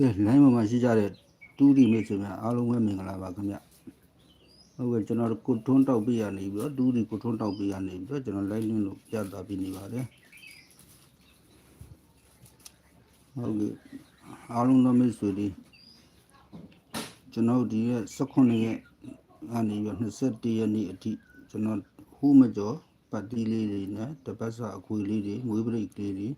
ကဲ line မှာရှိကြတဲ့တူးဒီမိတ်ဆွေများအားလုံးပဲမင်္ဂလာပါခင်ဗျဟုတ်ကဲ့ကျွန်တော်ကိုထွန်းတောက်ပြရနေပြီးတော့တူးဒီကိုထွန်းတောက်ပြရနေပြီးတော့ကျွန်တော် line လင်းလို့ပြသပေးနေပါတယ်ဟုတ်ကဲ့အားလုံးသောမိတ်ဆွေတွေကျွန်တော်ဒီရက်18ရက်အနေပြီး21ရက်နေ့အထိကျွန်တော်ဟူးမကျော်ပတ်တီးလေးတွေနဲ့တပတ်စာအခွေလေးတွေငွေပရိတ်လေးတွေ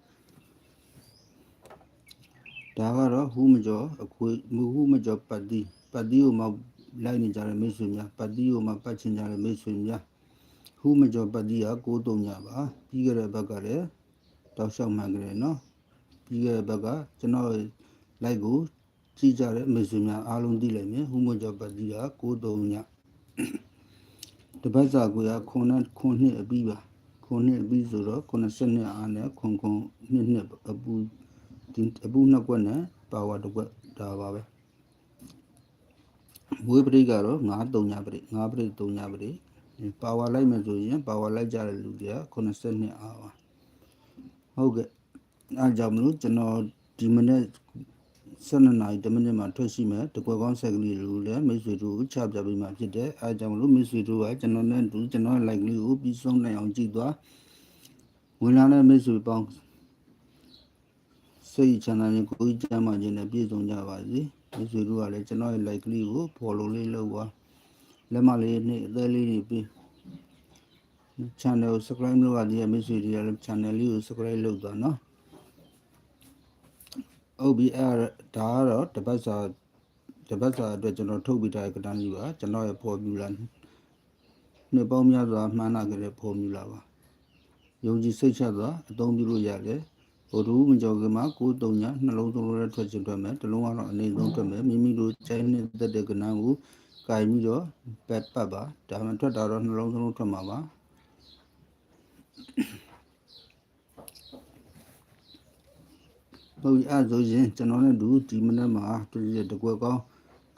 ဒါကတော့ဟူးမကျော်အခွေမဟူးမကျော်ပတ်တီပတ်တီကိုမှလိုက်နေကြတဲ့မိတ်ဆွေများပတ်တီကိုမှပတ်ချင်ကြတဲ့မိတ်ဆွေများဟူးမကျော်ပတ်တီက6-3ညပါပြီးခဲ့တဲ့ဘက်ကလည်းတောက်လျှောက်မှန်ကြတယ်နော်ပြီးခဲ့တဲ့ဘက်ကကျွန်တော်လိုက်ကိုကြည့်ကြတဲ့မိတ်ဆွေများအားလုံးသိလိုက်မယ်ဟူးမကျော်ပတ်တီက6-3ညတပတ်စာကိုရခုနှစ်ခုနှစ်အပြီးပါခုနှစ်အပြီးဆိုတော့90နှစ်အားနဲ့ခုခုနှစ်နှစ်အပူ ဒီအပူနှစ်ကွက်နဲ့ပါဝါတစ်ကွက်ဒါပါပဲမွေးပရိတ်ကတော့9 3ညပရိတ်9ပရိတ်3ညပရိတ်ပါဝါလိုက်မယ်ဆိုရင်ပါဝါလိုက်ကြတဲ့လူတွေက82အားပါဟုတ်ကဲ့အဲကြောင့်မလို့ကျွန်တော်ဒီမနေ့12နာရီ10မိနစ်မှာထွက်ရှိမယ်တကွက်ကောင်းဆက်ကလေးလူလည်းမိတ်ဆွေတို့ချပြပေးမှဖြစ်တယ်အဲကြောင့်မလို့မိတ်ဆွေတို့ကကျွန်တော်နဲ့တူကျွန်တော် like လေးကိုပြီးဆုံးနိုင်အောင်ကြည့်သွားဝင်လာတဲ့မိတ်ဆွေပေါင်း စိတ်ချမ်းသာခြင်းကိုယ်ကျမ်းမာခြင်းနဲ့ပြည့်စုံကြပါစေ။ဒီဆွေတို့ကလည်းကျွန်တော်ရဲ့ like လေးကို follow လေးလုပ်ပါလက်မလေးနဲ့အသေးလေးတွေပြီး channel ကို subscribe လုပ်ရသေးတဲ့မိတ်ဆွေတွေကလည်း channel လေးကို subscribe လုပ်သွားနော်။ဟုတ်ပြီအဲ့ဒါကတော့တပတ်စာတပတ်စာအတွက်ကျွန်တော်ထုတ်ပြထားတဲ့ကဏ္ဍကြီးပါကျွန်တော်ရဲ့ formula နှစ်ပေါင်းများစွာမှန်းနာခဲ့တဲ့ formula ပါ။ယုံကြည်စိတ်ချစွာအသုံးပြုလို့ရတယ်။ ဘုဒ္ဓမကြောကမှာကိုတုံညာနှလုံးသုံးလို့ထွက်ချင်ထွက်မယ်တလုံးကတော့အနေဆုံးထွက်မယ်မိမိတို့ကျိုင်းနေတဲ့တဲ့ကဏ္ဍကိုကင်ပြီးတော့ပက်ပတ်ပါဒါမှထွက်တာတော့နှလုံးသုံးလို့ထွက်မှာပါဟုတ်ပြီအဲ့ဆိုရင်ကျွန်တော်နဲ့ဒူဒီမနေ့မှာတူရတကွက်ကောင်း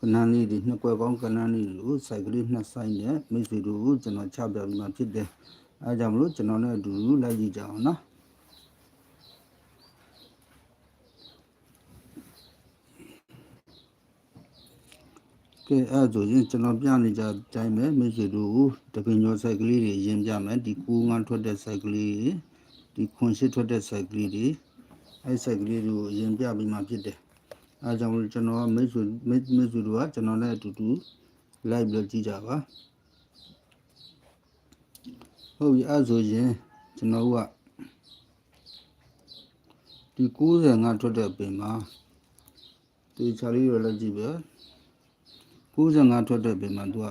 ကဏ္ဍလေးတွေနှစ်ကွက်ကောင်းကဏ္ဍလေးတွေကိုစိုက်ကလေးနှစ်ဆိုင်နဲ့မိတ်ဆွေတို့ကိုကျွန်တော်ချပြပြီးမှဖြစ်တယ်အဲကြောင့်မလို့ကျွန်တော်နဲ့အတူလိုက်ကြည့်ကြအောင်နော် အဲ့ဒါဆိုရင်ကျွန်တော်ပြနေကြတိုင်းပဲမိတ်ဆွေတို့ကိုတပင်ကျော်ဆိုင်ကလေးတွေရင်ပြမယ်ဒီကူငန်းထွက်တဲ့ဆိုင်ကလေးတွေဒီခွန်ရှိထွက်တဲ့ဆိုင်ကလေးတွေအဲ့ဆိုင်ကလေးတွေကိုရင်ပြပြီးမှဖြစ်တယ်အဲဒါကြောင့်ကျွန်တော်ကမိတ်ဆွေမိတ်မိတ်ဆွေတို့ကကျွန်တော်နဲ့အတူတူလိုက်ပြီးကြည့်ကြပါဟုတ်ပြီအဲ့ဒါဆိုရင်ကျွန်တော်ကဒီ95ထွက်တဲ့ပင်မှာဒီချာလေးတွေလည်းကြည့်ပဲ 95ထွက်တဲ့ပင်မှာသူက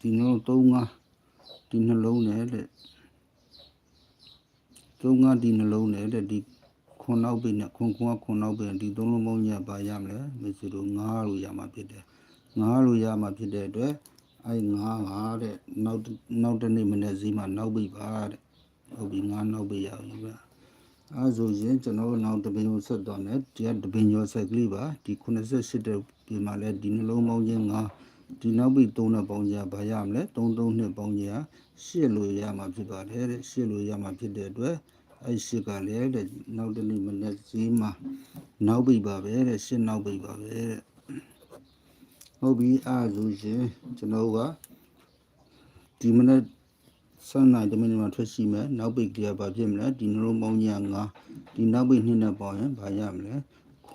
ဒီနှလုံး35ဒီနှလုံးနဲ့တဲ့35ဒီနှလုံးနဲ့တဲ့ဒီခွန်နောက်ပင်နဲ့ခွန်ခွန်ကခွန်နောက်ပင်ဒီသုံးလုံးပေါင်းညပါရမလဲမေစုတို့9လို့ရမှာဖြစ်တယ်9လို့ရမှာဖြစ်တဲ့အတွက်အဲ9ဟာတဲ့နောက်နောက်တစ်နေ့မနေ့စီးမှာနောက်ပိပါတဲ့ဟုတ်ပြီ9နောက်ပိရပြီဗျအဲဆိုရင်ကျွန်တော်နောက်တပင်ကိုဆက်သွားမယ်ဒီကတပင်ကျော်ဆက်ကလေးပါဒီ88တဲ့ ဒီမှာလဲဒီနှလုံးပေါင်းချင်း9ဒီနောက်ပြီး3နဲ့ပေါင်းကြဘာရမလဲ3 3နှစ်ပေါင်းကြ8လို့ရမှာဖြစ်ပါတယ်တဲ့8လို့ရမှာဖြစ်တဲ့အတွက်အဲ8ကလည်းတဲ့နောက်တနေ့မနေ့စီးမှာနောက်ပြီးပါပဲတဲ့8နောက်ပြီးပါပဲတဲ့ဟုတ်ပြီအားဆိုရှင်ကျွန်တော်ကဒီမနေ့ဆန်းနိုင်တမင်းမှာထွက်ရှိမယ်နောက်ပိတ်ကလေးဘာဖြစ်မလဲဒီနှလုံးပေါင်းကြီးက9ဒီနောက်ပိတ်နှစ်နဲ့ပေါင်းရင်ဘာရမလဲ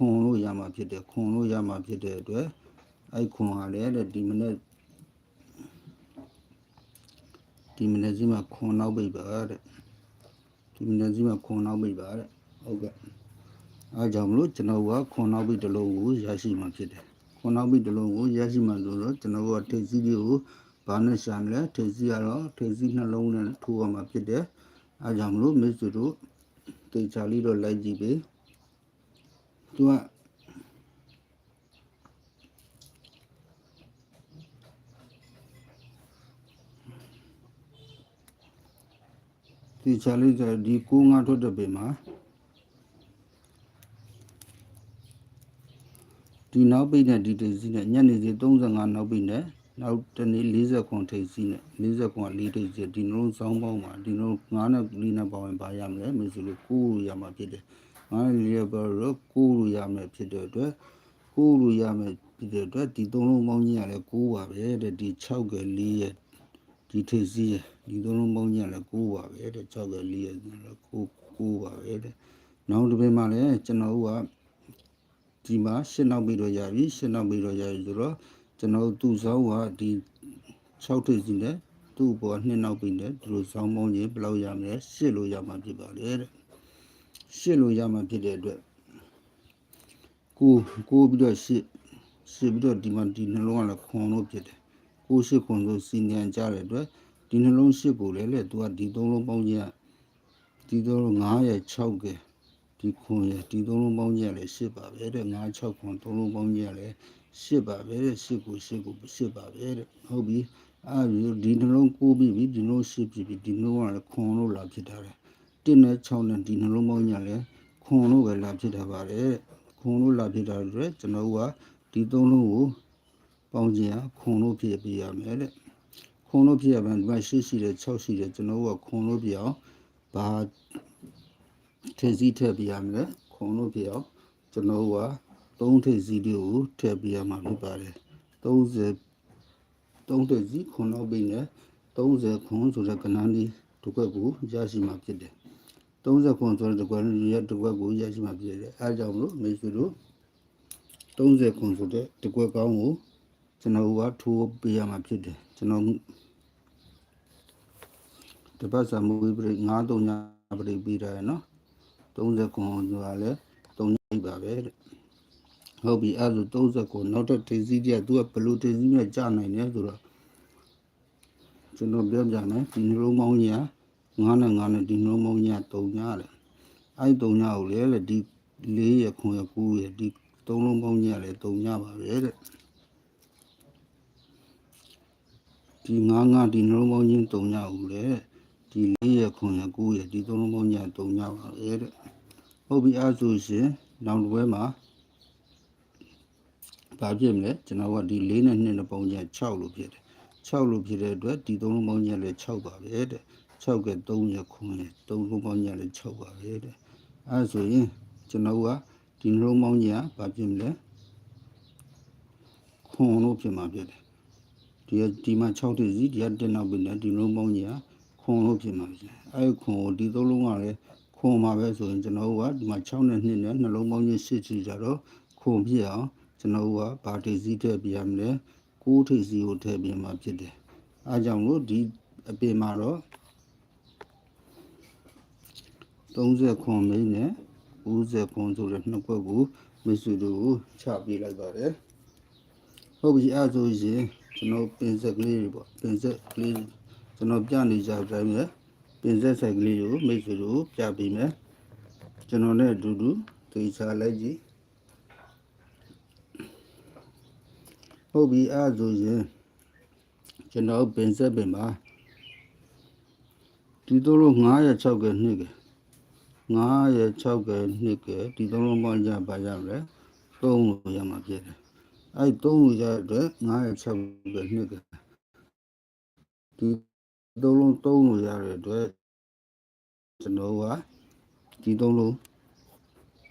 ခွန်လို့ရမှာဖြစ်တယ်ခွန်လို့ရမှာဖြစ်တဲ့အတွက်အဲ့ခွန်ဟာလည်းတဲ့ဒီမနေ့ဒီမနေ့စီမှာခွန်နောက်ပိတ်ပါတဲ့ဒီမနေ့စီမှာခွန်နောက်ပိတ်ပါတဲ့ဟုတ်ကဲ့အားကြောင့်မလို့ကျွန်တော်ကခွန်နောက်ပိတ်တစ်လုံးကိုရရှိမှာဖြစ်တယ်ခွန်နောက်ပိတ်တစ်လုံးကိုရရှိမှဆိုတော့ကျွန်တော်ကထိပ်စီးလေးကိုဘာနဲ့ရှာမလဲထိပ်စီးကတော့ထိပ်စီးနှလုံးနဲ့ထိုးရမှာဖြစ်တယ်အားကြောင့်မလို့မိတ်ဆွေတို့တေချာလေးတော့လိုက်ကြည့်ပေး သူကဒီချာလေးကဒီကိုငါထွက်တဲ့ပေမှာဒီနောက်ပိတ်နဲ့ဒီတိတ်စီနဲ့ညနေစီ35နောက်ပိတ်နဲ့နောက်တနေ့40ခွန်ထိတ်စီနဲ့40ခွန်4ထိတ်စီဒီနှလုံးစောင်းပေါင်းမှာဒီနှလုံး9နဲ့4နဲ့ပေါင်းရင်ပါရမလဲမျိုးဆိုလို့9ရမှာဖြစ်တယ် 9နဲ့4ရပါတော့9ရမယ်ဖြစ်တဲ့အတွက်ကိုးလို့ရမယ်ဖြစ်တဲ့အတွက်ဒီသုံးလုံးပေါင်းကြီးကလည်းကိုးပါပဲတဲ့ဒီ6က4ရဲ့ဒီထိပ်စီးရဲ့ဒီသုံးလုံးပေါင်းကြီးကလည်းကိုးပါပဲတဲ့6က4ရဲ့ဆိုတော့ကိုးကိုးပါပဲတဲ့နောက်တစ်ពេលမှလည်းကျွန်တော်တို့ကဒီမှာရှင်းနောက်ပြီးတော့ရပြီရှင်းနောက်ပြီးတော့ရပြီဆိုတော့ကျွန်တော်တို့သူ့ဆောင်ကဒီ6ထိပ်စီးနဲ့သူ့ဘောနှစ်နောက်ပြီးနဲ့ဒီလိုဆောင်ပေါင်းကြီးဘယ်လောက်ရမလဲရှစ်လို့ရမှာဖြစ်ပါလေတဲ့ ရှစ်လို့ရမှာဖြစ်တဲ့အတွက်ကိုကိုပြီးတော့ရှစ်ရှစ်ပြီးတော့ဒီမှာဒီနှလုံးကလည်းခွန်လို့ဖြစ်တယ်ကိုရှစ်ခွန်ဆိုစီနီယံကြတဲ့အတွက်ဒီနှလုံးရှစ်ကိုလည်းလေသူကဒီသုံးလုံးပေါင်းကြီးကဒီသုံးလုံး9ရဲ့6ကဒီခွန်ရဲ့ဒီသုံးလုံးပေါင်းကြီးကလည်းရှစ်ပါပဲတဲ့9 6ခွန်သုံးလုံးပေါင်းကြီးကလည်းရှစ်ပါပဲတဲ့ရှစ်ကိုရှစ်ကိုရှစ်ပါပဲတဲ့ဟုတ်ပြီအဲဒီဒီနှလုံးကိုပြီးပြီဒီနှလုံးရှစ်ပြီဒီနှလုံးကလည်းခွန်လို့လာဖြစ်တာတယ် 1နဲ့6နဲ့ဒီနှလုံးပေါင်းကြီးကလည်းခွန်လို့ပဲလာဖြစ်တာပါတယ်တဲ့ခွန်လို့လာဖြစ်တာတွေကျွန်တော်တို့ကဒီသုံးလုံးကိုပေါင်းခြင်းဟာခွန်လို့ဖြစ်ပြရမယ်တဲ့ခွန်လို့ဖြစ်ရမယ်ဒီမှာရှိရှိတယ်6ရှိတယ်ကျွန်တော်တို့ကခွန်လို့ပြအောင်ဘာထည့်စည်းထည့်ပြရမလဲခွန်လို့ပြအောင်ကျွန်တော်တို့က3ထည့်စည်းလေးကိုထည့်ပြရမှာဖြစ်ပါတယ်30 3ထည့်စည်းခွန်လို့ပြီးနေ30ခွန်ဆိုတဲ့ကဏ္ဍလေးတစ်ခွက်ကိုရရှိမှာဖြစ်တယ် 30ခွန်ဆိုတဲ့တစ်ခွက်ရဲ့တစ်ခွက်ကိုရရှိမှာဖြစ်တယ်အဲဒါကြောင့်မလို့မေစုတို့30ခွန်ဆိုတဲ့တစ်ခွက်ကောင်းကိုကျွန်တော်ကထိုးပေးရမှာဖြစ်တယ်ကျွန်တော်တပတ်စာမူဝိပရိ9 3ညပရိပေးတာရယ်နော်30ခွန်ဆိုတာလည်း3ညိပါပဲတဲ့ဟုတ်ပြီအဲဒါဆို30ခွန်နောက်တစ်တေးစီးပြသူကဘယ်လိုတေးစီးမြကြာနိုင်လဲဆိုတော့ကျွန်တော်ပြောပြမယ်ဒီနှလုံးပေါင်းကြီးက 9နဲ့9နဲ့ဒီနှလုံးပေါင်းကြီးက3ညတယ်အဲ့3ညကိုလေဒီ4ရခွန်ရ9ရဒီ3လုံးပေါင်းကြီးကလည်း3ညပါပဲတဲ့ဒီငါးငါးဒီနှလုံးပေါင်းချင်း3ညဦးလေဒီ4ရ9ရ9ရဒီ3လုံးပေါင်းည3ညပါလေတဲ့ဟုတ်ပြီအဲ့ဆိုရှင်နောက်တစ်ပွဲမှာဘာဖြစ်မလဲကျွန်တော်ကဒီ4နဲ့2နဲ့ပေါင်းည6လို့ဖြစ်တယ်6လို့ဖြစ်တဲ့အတွက်ဒီ3လုံးပေါင်းညလည်း6ပါပဲတဲ့ 6က3ရ9ရ3လုံးပေါင်းညလည်း6ပါပဲတဲ့အဲ့ဆိုရင်ကျွန်တော်ကဒီနှလုံးပေါင်းညဘာဖြစ်မလဲခွန်လို့ဖြစ်မှာဖြစ်တယ်ဒီကဒီမှာ6တိစီဒီကတက်နောက်ပြီးနေဒီလုံးပေါင်းကြီးကခွန်လို့ဖြစ်မှာဖြစ်တယ်အဲခွန်ကိုဒီသုံးလုံးကလည်းခွန်မှာပဲဆိုရင်ကျွန်တော်တို့ကဒီမှာ6နဲ့2နဲ့နှလုံးပေါင်းကြီး8ချီကြတော့ခွန်ဖြစ်အောင်ကျွန်တော်တို့ကဗာတိစီထည့်ပြရမလဲ9ထိပ်စီကိုထည့်ပြမှာဖြစ်တယ်အဲကြောင့်လို့ဒီအပြင်မှာတော့ 30ခွန်မင်းနဲ့90ခွန်ဆိုတဲ့နှစ်ခွက်ကိုမစ်စုတို့ကိုချပြလိုက်ပါတယ်ဟုတ်ပြီအဲ့ဒါဆိုရင်ကျွန်တော်ပင်ဆက်ကလေးတွေပေါ့ပင်ဆက်ကလေးကျွန်တော်ပြနေကြတိုင်းပဲပင်ဆက်ဆိုင်ကလေးကိုမိတ်ဆွေတို့ပြပေးမယ်ကျွန်တော်နဲ့အတူတူသိချလိုက်ကြည့်ဟုတ်ပြီအဲ့ဒါဆိုရင်ကျွန်တော်ပင်ဆက်ပင်မှာဒီတို့လို့9ရက်6ကနှစ်က 9ရက်6ကနှစ်ကဒီတို့လုံးပေါင်းကြပါရမလဲ3လို့ရမှာဖြစ်တယ်အဲ့သုံးလို့ရတဲ့906ပဲနှစ်ကဒီသုံးလုံးသုံးလို့ရတဲ့အတွက်ကျွန်တော်ကဒီသုံးလုံး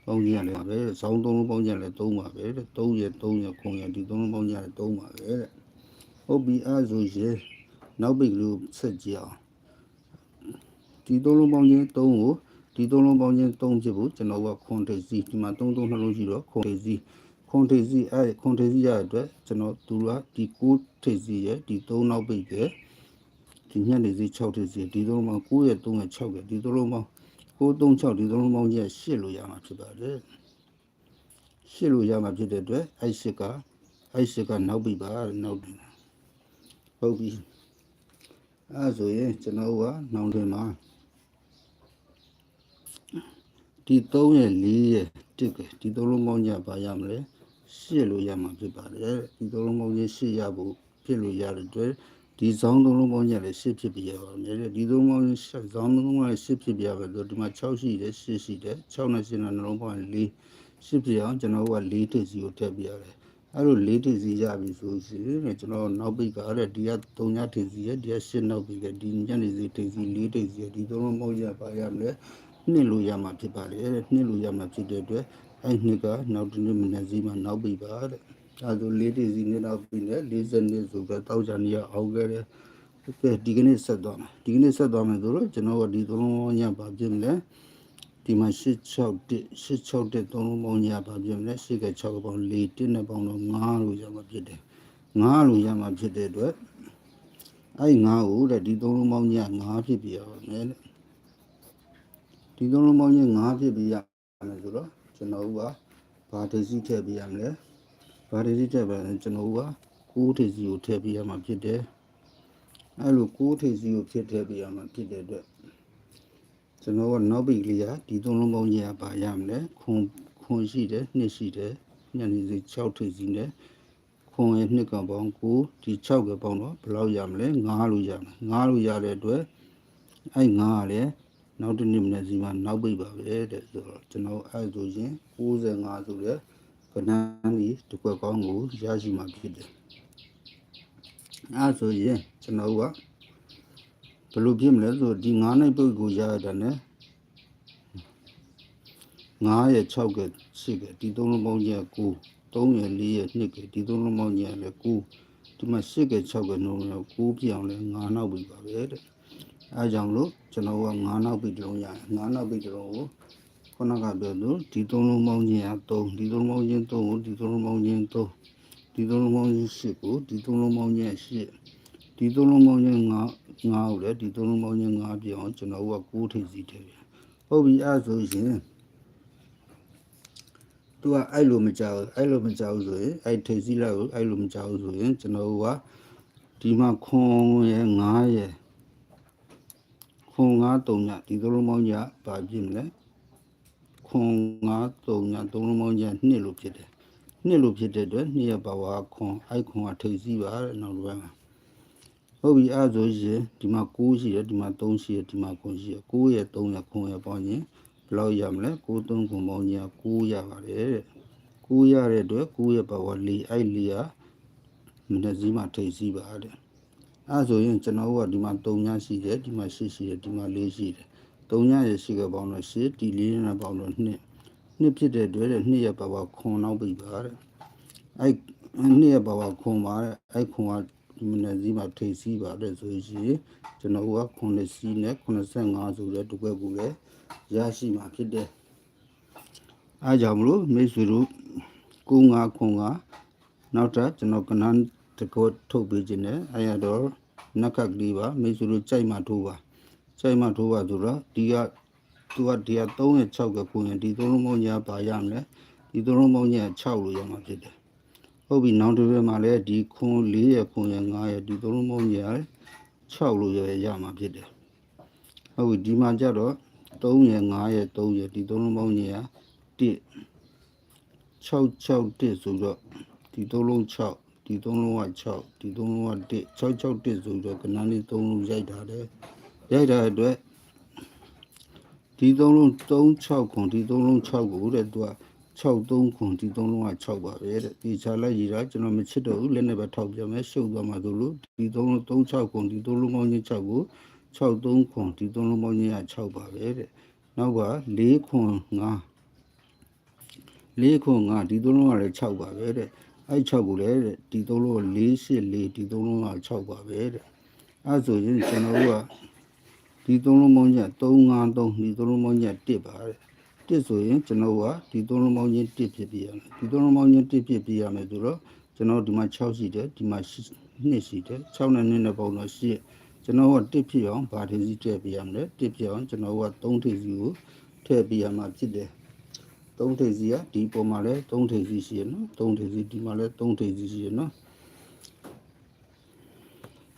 ပေါင်းကြရလဲပဲဇောင်းသုံးလုံးပေါင်းကြရလဲသုံးပါပဲတဲ့3ရက်3ရက်9ရက်ဒီသုံးလုံးပေါင်းကြရလဲသုံးပါပဲတဲ့ဟုတ်ပြီအဲ့ဆိုရင်နောက်ပိတ်ကလေးဆက်ကြည့်အောင်ဒီသုံးလုံးပေါင်းခြင်း3ကို ဒီသုံးလုံးပေါင်းခြင်း3ဖြစ်ဖို့ကျွန်တော်ကခွန်ထိပ်စီဒီမှာ3 3နှလုံးရှိတော့ခွန်ထိပ်စီခွန်ထေစီအဲခွန်ထေစီရတဲ့အတွက်ကျွန်တော်သူကဒီ9ထေစီရဲ့ဒီ3နောက်ပိတ်ရဲ့ဒီညနေစီ6ထေစီဒီသုံးလုံးပေါင်း9ရဲ့3ရဲ့6ရဲ့ဒီသုံးလုံးပေါင်း9 3 6ဒီသုံးလုံးပေါင်းရဲ့8လို့ရမှာဖြစ်ပါတယ်8လို့ရမှာဖြစ်တဲ့အတွက်အဲ8ကအဲ8ကနောက်ပိတ်ပါနောက်တယ်ဟုတ်ပြီအဲဆိုရင်ကျွန်တော်ကနောက်တယ်မှာ ဒီ3ရဲ့4ရဲ့1ကဒီသုံးလုံးပေါင်းညပါရမလဲရှစ်လို့ရမှာဖြစ်ပါတယ်ဒီသုံးလုံးပေါင်းချင်းရှစ်ရဖို့ဖြစ်လို့ရတဲ့အတွက်ဒီဇောင်းသုံးလုံးပေါင်းညလည်းရှစ်ဖြစ်ပြရပါမယ်ဒီသုံးပေါင်းချင်းဇောင်းသုံးလုံးပေါင်းရှစ်ဖြစ်ပြရပါဆိုဒီမှာ6ရှိတယ်8ရှိတယ်6နဲ့8နဲ့နှလုံးပေါင်း4ရှစ်ပြအောင်ကျွန်တော်က4ထိပ်စီကိုထည့်ပြရတယ်အဲ့လို၄ထိပ်စီရပြီဆိုရင်ကျွန်တော်နောက်ပိတ်ကတဲ့ဒီက3ညထိပ်စီရဒီက8နောက်ပိတ်ကဒီညနေစီထိပ်စီ4ထိပ်စီဒီသုံးလုံးပေါင်းရပါရမလဲ နှစ်လို့ရမှာဖြစ်ပါလေနှစ်လို့ရမှာဖြစ်တဲ့အတွက်အဲ့နှစ်ကနောက်တစ်နှစ်မနေ့စီမှာနောက်ပြီပါတဲ့အဲဒါလေးတည်စီနဲ့နောက်ပြီနဲ့40နှစ်ဆိုတော့တောက်ကြနေရအောင်ခဲ့တယ်ကဲဒီကနေ့ဆက်သွားမယ်ဒီကနေ့ဆက်သွားမယ်ဆိုတော့ကျွန်တော်ကဒီသုံးလုံးညပါပြည့်မလဲဒီမှာ661 661သုံးလုံးပေါင်းညပါပြည့်မလဲ8က6ပေါင်း4 1နဲ့ပေါင်းတော့9လို့ရမှာဖြစ်တယ်9လို့ရမှာဖြစ်တဲ့အတွက်အဲ့9ကိုတဲ့ဒီသုံးလုံးပေါင်းည9ဖြစ်ပြရပါမယ်တဲ့ ဒီသုံးလုံးပေါင်းည9ဖြစ်ပြရမယ်ဆိုတော့ကျွန်တော်ကဘာဒစီထည့်ပြရမလဲဘာဒစီထည့်ပါလဲကျွန်တော်က9ဒစီကိုထည့်ပြရမှာဖြစ်တယ်အဲ့လိုကိုးထိပ်စီကိုဖြစ်ထည့်ပြရမှာဖြစ်တဲ့အတွက်ကျွန်တော်ကနောက်ပြီလေးကဒီသုံးလုံးပေါင်းကြီးကပါရမလဲခွန်ခွန်ရှိတယ်နှစ်ရှိတယ်ညနေစီ6ထိပ်စီနဲ့ခွန်ရဲ့နှစ်ကပေါင်း9ဒီ6ကပေါင်းတော့ဘယ်လောက်ရမလဲ9လို့ရမယ်9လို့ရတဲ့အတွက်အဲ့9ကလည်း နောက်တစ်နေ့မနေ့စီမှာနောက်ပြီပါပဲတဲ့ဆိုတော့ကျွန်တော်အဲ့ဆိုရင်65ဆိုတဲ့ကဏ္ဍကြီးတစ်ခွက်ကောင်းကိုရရှိမှာဖြစ်တယ်အဲဆိုရင်ကျွန်တော်ကဘယ်လိုဖြစ်မလဲဆိုဒီ9နိုင်ပုတ်ကိုရရတာ ਨੇ 9ရဲ့6က8ကဒီသုံးလုံးပေါင်းကြီးက9 3ရဲ့4ရဲ့2ကဒီသုံးလုံးပေါင်းကြီးကလည်း9ဒီမှာ8က6ကနှုံးရော9ပြောင်းလဲ9နောက်ပြီပါပဲတဲ့ အဲကြောင့်လို့ကျွန်တော်က9နောက်ပြီတစ်လုံးရတယ်9နောက်ပြီတစ်လုံးကိုခုနကပြောလို့ဒီသုံးလုံးပေါင်းကြီးက3ဒီသုံးလုံးပေါင်းကြီး3ကိုဒီသုံးလုံးပေါင်းကြီး3ဒီသုံးလုံးပေါင်းကြီး8ကိုဒီသုံးလုံးပေါင်းကြီး8ဒီသုံးလုံးပေါင်းချင်း9 9ကိုလည်းဒီသုံးလုံးပေါင်းချင်း9ပြောင်းကျွန်တော်က6ထိပ်စီထည့်ပြန်ဟုတ်ပြီအဲ့ဆိုရင်သူကအဲ့လိုမကြောက်အဲ့လိုမကြောက်ဆိုရင်အဲ့ထိပ်စီလိုက်ကိုအဲ့လိုမကြောက်ဆိုရင်ကျွန်တော်ကဒီမှာခွန်ရဲ့9ရဲ့ ခွန်9 3ညဒီသုံးလုံးပေါင်းညပါပြည့်မလဲခွန်9 3ညသုံးလုံးပေါင်းည2လို့ဖြစ်တယ်2လို့ဖြစ်တဲ့အတွက်2ရဲ့ပါဝါခွန်အဲ့ခွန်ကထိပ်စီပါတဲ့နောက်တစ်ပိုင်းမှာဟုတ်ပြီအဲ့ဒါဆိုရင်ဒီမှာ6ရှိတယ်ဒီမှာ3ရှိတယ်ဒီမှာ9ရှိတယ်9ရဲ့3ရဲ့9ရဲ့ပေါင်းရင်ဘယ်လောက်ရမလဲ9 3 9ပေါင်းရင်9ရပါတယ်တဲ့9ရတဲ့အတွက်9ရဲ့ပါဝါ4အဲ့4ကမနေ့စီးမှာထိပ်စီးပါတဲ့ အဲ့ဆိုရင်ကျွန်တော်ကဒီမှာ3ညရှိတယ်ဒီမှာ8ရှိတယ်ဒီမှာ4ရှိတယ်3ညရဲ့ရှိကပေါင်းတော့8ဒီ4နဲ့ပေါင်းတော့2နှစ်ဖြစ်တဲ့အတွက်တဲ့2ရဲ့ပါဝါခွန်နောက်ပြီပါတဲ့အဲ့2ရဲ့ပါဝါခွန်ပါတဲ့အဲ့ခွန်ကဒီမနေ့စီးမှာထိပ်စီးပါတယ်ဆိုရင်ကျွန်တော်က9စီးနဲ့85ဆိုတဲ့တစ်ခွက်ကိုလည်းရရှိမှာဖြစ်တယ်။အားကြောင့်မလို့မိတ်ဆွေတို့95ခွန်ကနောက်ထပ်ကျွန်တော်ကနန်း တစ်ခွက်ထုတ်ပေးခြင်းနဲ့အဲရတော့နက်ကကလေးပါမိတ်ဆွေတို့ကြိုက်မှထိုးပါကြိုက်မှထိုးပါဆိုတော့ဒီကသူကဒီက3ရဲ့6ကခွန်ရင်ဒီသုံးလုံးပေါင်းညာပါရမယ်ဒီသုံးလုံးပေါင်းညာ6လို့ရမှာဖြစ်တယ်ဟုတ်ပြီနောက်တစ်ရက်မှာလည်းဒီခွန်4ရက်ခွန်ရက်5ရက်ဒီသုံးလုံးပေါင်းကြီးရတယ်6လို့ရရမှာဖြစ်တယ်ဟုတ်ပြီဒီမှာကြတော့3ရက်5ရက်3ရက်ဒီသုံးလုံးပေါင်းကြီးရ1 6 6 1ဆိုတော့ဒီသုံးလုံး6 ဒီသုံးလုံးက6ဒီသုံးလုံးက1 6 6 1ဆိုတော့ကနန်းလေးသုံးလုံးရိုက်ထားတယ်ရိုက်ထားတဲ့အတွက်ဒီသုံးလုံး3 6ခွန်ဒီသုံးလုံး6ကိုတဲ့သူက63ခွန်ဒီသုံးလုံးက6ပါပဲတဲ့ဒီချာလိုက်ရတာကျွန်တော်မချစ်တော့ဘူးလက်နဲ့ပဲထောက်ပြမယ်ရှုပ်သွားမှာဆိုလို့ဒီသုံးလုံး36ခွန်ဒီသုံးလုံးပေါင်းချင်း6ကို63ခွန်ဒီသုံးလုံးပေါင်းချင်းက6ပါပဲတဲ့နောက်က4ခွန်5 4ခွန်5ဒီသုံးလုံးကလည်း6ပါပဲတဲ့ အဲ့6ကိုလည်းတဲ့ဒီသုံးလုံးက4 8 4ဒီသုံးလုံးက6ပါပဲတဲ့အဲ့ဆိုရင်ကျွန်တော်တို့ကဒီသုံးလုံးပေါင်းချင်း3 5 3ဒီသုံးလုံးပေါင်းချင်း1ပါတဲ့တစ်ဆိုရင်ကျွန်တော်ကဒီသုံးလုံးပေါင်းချင်းတစ်ဖြစ်ပြရမယ်ဒီသုံးလုံးပေါင်းချင်းတစ်ဖြစ်ပြရမယ်ဆိုတော့ကျွန်တော်ဒီမှာ6ရှိတယ်ဒီမှာ2ရှိတယ်6နဲ့2နဲ့ပေါင်းတော့8ကျွန်တော်ကတစ်ဖြစ်အောင်ဗာထေစီထည့်ပြရမယ်တစ်ဖြစ်အောင်ကျွန်တော်က3ထေစီကိုထည့်ပြရမှာဖြစ်တယ် 3ထေစီကဒီပုံမှာလဲ3ထေစီရှိရနော်3ထေစီဒီမှာလဲ3ထေစီရှိရနော်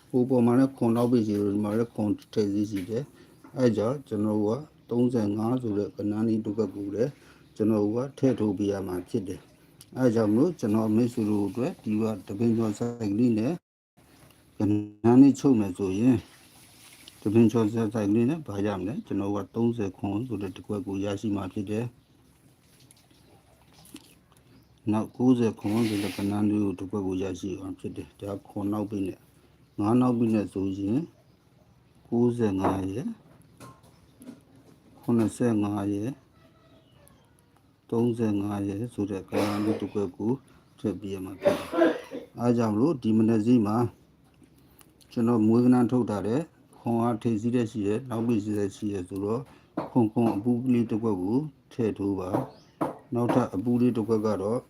ဟိုပုံမှာလဲခွန်တော့ပြီစီဒီမှာလဲခွန်ထေစီရှိတယ်အဲကြောင့်ကျွန်တော်က35ဆိုတဲ့ကဏ္ဍဤတစ်ခုကိုလည်းကျွန်တော်ကထည့်ထုတ်ပြရမှာဖြစ်တယ်။အဲကြောင့်မလို့ကျွန်တော်မိတ်ဆွေတို့အတွက်ဒီကတပင်းကျော်ဆိုင်ကလေးနဲ့ကဏ္ဍဤချုပ်မယ်ဆိုရင်တပင်းကျော်ဆိုင်ကလေးနဲ့ဗာရမလဲကျွန်တော်က30ခွန်ဆိုတဲ့တစ်ခွက်ကိုရရှိမှာဖြစ်တယ်။ နောက်90ခွန်ဆိုတဲ့ကဏ္ဍဤကိုတစ်ခွက်ကိုရရှိအောင်ဖြစ်တယ်။ဒါခွန်နောက်ပြီးနဲ့9နောက်ပြီးနဲ့ဆိုရင်95ရဲ့85ရဲ့35ရဲဆိုတဲ့ကလာလေးတစ်ခွက်ကိုထည့်ပြရမှာဖြစ်တယ်။အားကြောင့်မလို့ဒီမနက်စီမှာကျွန်တော်မွေးကနန်းထုတ်ထားတဲ့ခွန်အားထိပ်စီးတဲ့ရှိရဲနောက်ပြီးစီးတဲ့ရှိရဲဆိုတော့ခွန်ခွန်အပူကလေးတစ်ခွက်ကိုထည့်ထိုးပါနောက်ထပ်အပူလေးတစ်ခွက်ကတော့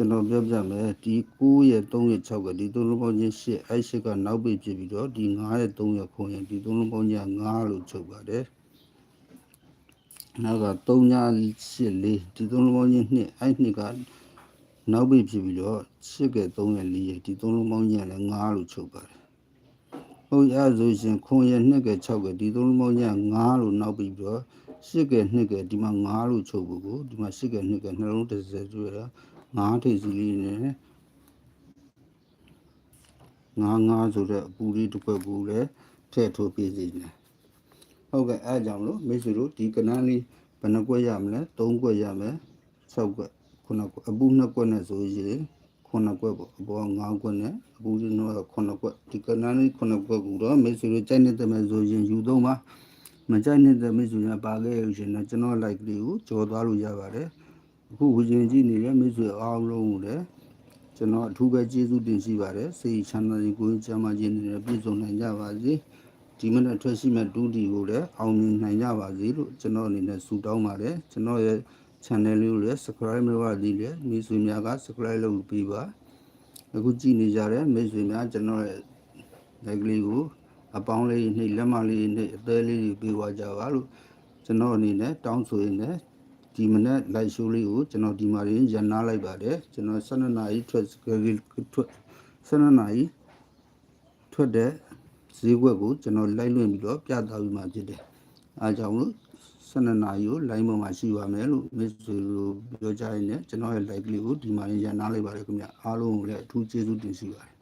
ကျွန်တော်ပြောပြမယ်ဒီ9ရဲ့3ရဲ့6ကဒီသုံးလုံးပေါင်းချင်း8အဲ့8ကနောက်ပြီးဖြစ်ပြီးတော့ဒီ9ရဲ့3ရဲ့ခွန်ရဲ့ဒီသုံးလုံးပေါင်းချင်း9လို့ချုပ်ပါတယ်နောက်က3ည8လေးဒီသုံးလုံးပေါင်းချင်းနှစ်အဲ့နှစ်ကနောက်ပြီးဖြစ်ပြီးတော့8က3ရ4ရဒီသုံးလုံးပေါင်းချင်းလည်း9လို့ချုပ်ပါတယ်။ဟုတ်ရဆိုရှင်ခွန်ရ2က6ကဒီသုံးလုံးပေါင်းချင်း9လို့နောက်ပြီးတော့8က2ကဒီမှာ9လို့ချုပ်ဖို့ကိုဒီမှာ8က2ကနှလုံးတစ်စက်ကျွေးတာ 9ထိပ်စီလေးနဲ့9 9ဆိုတဲ့အပူလေးတစ်ခွက်ကိုလည်းထည့်ထိုးပေးစီနေ။ဟုတ်ကဲ့အဲအကြောင့်လို့မိတ်ဆွေတို့ဒီကနန်းလေးဘယ်နှကွက်ရမလဲ၃ကွက်ရမယ်၆ကွက်ခုနှစ်ကွက်အပူနှစ်ကွက်နဲ့ဆိုရင်ခုနှစ်ကွက်ပေါ့အပေါ်၅ကွက်နဲ့အပူလေးတော့ခုနှစ်ကွက်ဒီကနန်းလေးခုနှစ်ကွက်ကိုတော့မိတ်ဆွေတို့ကြိုက်နေတဲ့မဲ့ဆိုရင်ယူသုံးပါမကြိုက်နေတဲ့မိတ်ဆွေများပါခဲ့ရရှင်တော့ကျွန်တော် like လေးကိုကြော်သွားလို့ရပါတယ် အခုဝရင်ကြည့်နေတဲ့မိတ်ဆွေအားလုံးကိုလည်းကျွန်တော်အထူးပဲကျေးဇူးတင်ရှိပါတယ်စိတ်ချမ်းသာခြင်းကိုယ်ချမ်းသာခြင်းတွေနဲ့ပြည့်စုံနိုင်ကြပါစေဒီမနေ့ထွက်ရှိမဲ့ဒူးဒီကိုလည်းအောင်မြင်နိုင်ကြပါစေလို့ကျွန်တော်အနေနဲ့ဆုတောင်းပါတယ်ကျွန်တော်ရဲ့ channel လေးကိုလည်း subscribe မလုပ်ရသေးလေမိတ်ဆွေများက subscribe လုပ်ပြီးပါအခုကြည့်နေကြတဲ့မိတ်ဆွေများကျွန်တော်ရဲ့ like လေးကိုအပေါင်းလေးနှိပ်လက်မလေးနှိပ်အသေးလေးတွေပေးသွားကြပါလို့ကျွန်တော်အနေနဲ့တောင်းဆိုရင်းနဲ့ ဒီမနေ့ live show လေးကိုကျွန်တော်ဒီမှာရန်နာလိုက်ပါတယ်ကျွန်တော်12နာရီထွက်ထွက်12နာရီထွက်တဲ့ဈေးကွက်ကိုကျွန်တော်လိုက်လွင့်ပြီးတော့ပြသပြီးမှဖြစ်တယ်။အားကြောင့်လို့12နာရီကို line ပေါ်မှာရှိပါမယ်လို့မစ်ဆွေတို့ပြောကြရင်းနဲ့ကျွန်တော်ရဲ့ live လေးကိုဒီမှာရန်နာလိုက်ပါတယ်ခင်ဗျာ။အားလုံးကိုလည်းအထူးကျေးဇူးတင်ရှိပါတယ်